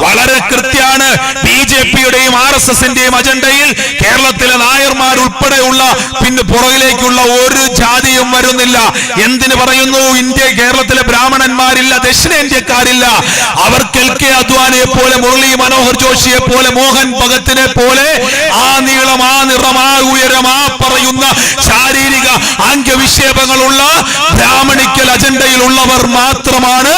[SPEAKER 1] വളരെ കൃത്യമാണ്. ബി ജെ പിയുടെയും ആർ എസ് എസിന്റെയും അജണ്ടയിൽ കേരളത്തിലെ നായർമാർ ഉൾപ്പെടെയുള്ള പിന്നെ പുറകിലേക്കുള്ള ഒരു ജാതിയും വരുന്നില്ല. എന്തിന് പറയുന്നു? ഇന്ത്യ കേരളത്തിലെ ബ്രാഹ്മണന്മാരില്ല ദക്ഷിണേന്ത്യക്കാരില്ല. അവർക്ക് എൽ കെ അദ്വാനിയെ പോലെ മുരളി മനോഹർ ജോഷിയെ പോലെ മോഹൻ ഭഗത്തിനെ പോലെ ആ നീളം ആ നിറം ആ ഉയരം ആ പറയുന്ന ശാരീരിക അംഗവിക്ഷേപങ്ങളുള്ള ബ്രാഹ്മണിക്കൽ അജണ്ടയിലുള്ളവർ മാത്രമാണ്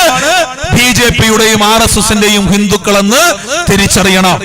[SPEAKER 1] ബി ജെ പിയുടെയും ആർ എസ് എസിന്റെയും ഹിന്ദുക്കളെന്ന് തിരിച്ചറിയണം.